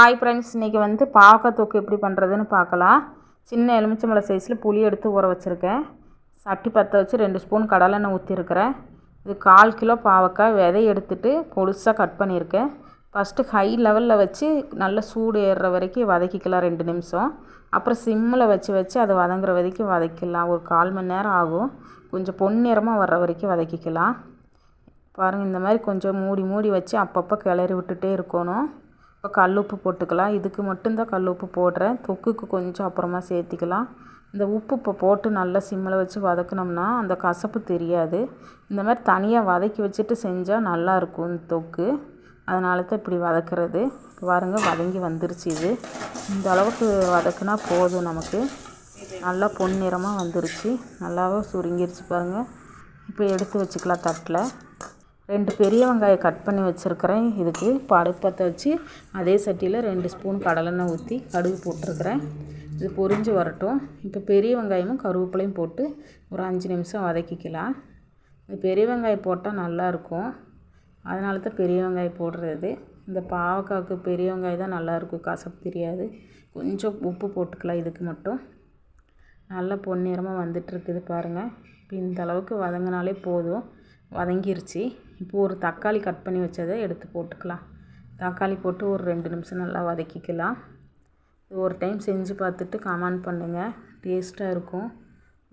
Hi friends இன்றைக்கி வந்து பாவக்காய் தொக்கு எப்படி பண்ணுறதுன்னு பார்க்கலாம். சின்ன எலுமிச்சம்பழ சைஸில் புளி எடுத்து ஊற வச்சுருக்கேன். சட்டி பற்ற வச்சு ரெண்டு ஸ்பூன் கடலெண்ணெய் ஊற்றிருக்கிறேன் இது கால் கிலோ பாவக்காய் விதை எடுத்துட்டு பொடுசாக கட் பண்ணியிருக்கேன். ஃபஸ்ட்டு ஹை லெவலில் வச்சு நல்லா சூடு ஏறுற வரைக்கும் வதக்கிக்கலாம் ரெண்டு நிமிஷம். அப்புறம் சிம்மில் வச்சு வச்சு அதை வதங்குற வரைக்கும் வதக்கிடலாம். ஒரு கால் மணி நேரம் ஆகும். கொஞ்சம் பொன்னிறமாக வர்ற வரைக்கும் வதக்கிக்கலாம். பாருங்கள் இந்த மாதிரி கொஞ்சம் மூடி மூடி வச்சு அப்பப்போ கிளறி விட்டுட்டே இருக்கணும். இப்போ கல் உப்பு போட்டுக்கலாம். இதுக்கு மட்டும்தான் கல் உப்பு போடுறேன். தொக்குக்கு கொஞ்சம் அப்புறமா சேர்த்திக்கலாம். இந்த உப்பு இப்போ போட்டு நல்லா சிம்மில் வச்சு வதக்குனோம்னா அந்த கசப்பு தெரியாது. இந்த மாதிரி தனியாக வதக்கி வச்சுட்டு செஞ்சால் நல்லாயிருக்கும் இந்த தொக்கு. அதனால தான் இப்படி வதக்குறது. பாருங்கள் வதங்கி வந்துருச்சு இது. இந்த அளவுக்கு வதக்குனா போதும் நமக்கு. நல்லா பொன்னிறமாக வந்துருச்சு. நல்லாவே சுருங்கிருச்சு பாருங்கள் இப்போ எடுத்து வச்சுக்கலாம் தட்டில். ரெண்டு பெரிய வெங்காயம் கட் பண்ணி வச்சுருக்கிறேன். இதுக்கு இப்போ வச்சு அதே சட்டியில் ரெண்டு ஸ்பூன் கடலெண்ணெய் ஊற்றி கடுகு போட்டிருக்கிறேன். இது பொரிஞ்சு வரட்டும். இப்போ பெரிய வெங்காயமும் கருவேப்பிலையும் போட்டு ஒரு அஞ்சு நிமிஷம் வதக்கிக்கலாம். பெரிய வெங்காயம் போட்டால் நல்லாயிருக்கும் அதனால தான் பெரிய வெங்காயம் போடுறது. இந்த பாவக்காய்க்கு பெரிய வெங்காயம் தான் நல்லாயிருக்கும் கசப்பு தெரியாது. கொஞ்சம் உப்பு போட்டுக்கலாம் இதுக்கு மட்டும். நல்லா பொன்னிறமாக வந்துட்டுருக்குது பாருங்கள் இப்போ இந்த அளவுக்கு வதங்கினாலே போதும். வதங்கிருச்சு. இப்போ ஒரு தக்காளி கட் பண்ணி வச்சதை எடுத்து போட்டுக்கலாம். தக்காளி போட்டு ஒரு ரெண்டு நிமிஷம் நல்லா வதக்கிக்கலாம். ஒரு டைம் செஞ்சு பார்த்துட்டு கமெண்ட் பண்ணுங்கள் டேஸ்ட்டாக இருக்கும்.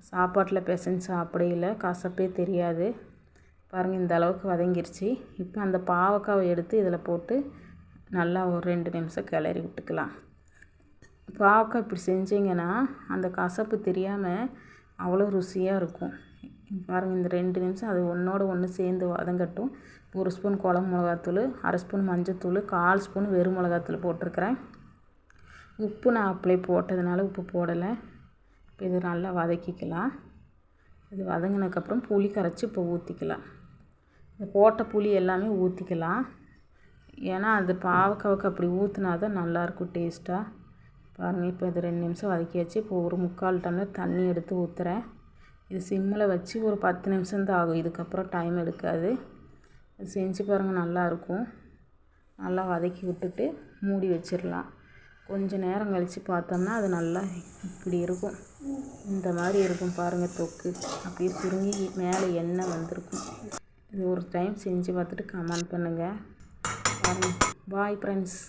சாப்பாட்டில் பிசைஞ்சு சாப்பிடையில் கசப்பே தெரியாது. பாருங்கள் இந்த அளவுக்கு வதங்கிருச்சு. இப்போ அந்த பாவக்காவை எடுத்து இதில் போட்டு நல்லா ஒரு ரெண்டு நிமிஷம் கிளறி விட்டுக்கலாம். பாவக்காய் இப்படி செஞ்சிங்கன்னா அந்த கசப்பு தெரியாமல் அவ்வளோ ருசியாக இருக்கும். பாருங்கள் இந்த ரெண்டு நிமிஷம் அது ஒன்றோட ஒன்று சேர்ந்து வதங்கட்டும். ஒரு ஸ்பூன் குழம்பு மிளகாத்தூள் அரை ஸ்பூன் மஞ்சத்தூள் கால் ஸ்பூன் வெறும் மிளகாத்தூள் போட்டிருக்கிறேன். உப்பு நான் அப்படியே போட்டதுனால உப்பு போடலை. இப்போ இது நல்லா வதக்கிக்கலாம். இது வதங்கினதுக்கப்புறம் புளி கரைச்சி இப்போ ஊற்றிக்கலாம் இந்த போட்ட புளி எல்லாமே ஊற்றிக்கலாம் ஏன்னா அது பாவக்காவுக்கு அப்படி ஊற்றினா தான் நல்லாயிருக்கும் டேஸ்ட்டாக பாருங்கள் இப்போ இது ரெண்டு நிமிஷம் வதக்கியாச்சு. இப்போ ஒரு முக்கால் டம்ளர் தண்ணி எடுத்து ஊற்றுறேன் இது சிம்மில் வச்சு ஒரு பத்து நிமிஷம் தான் ஆகும். இதுக்கப்புறம் டைம் எடுக்காது. செஞ்சு பாருங்கள் நல்லாயிருக்கும் நல்லா வதக்கி விட்டுட்டு மூடி வச்சிடலாம். கொஞ்சம் நேரம் கழித்து பார்த்தோம்னா அது நல்லா இப்படி இருக்கும். இந்த மாதிரி இருக்கும் பாருங்கள் தொக்கு. அப்படியே சுருங்கி மேலே எண்ணெய் வந்திருக்கும். இது ஒரு டைம் செஞ்சு பார்த்துட்டு கமெண்ட் பண்ணுங்கள் பாருங்கள் பாய் ஃப்ரெண்ட்ஸ்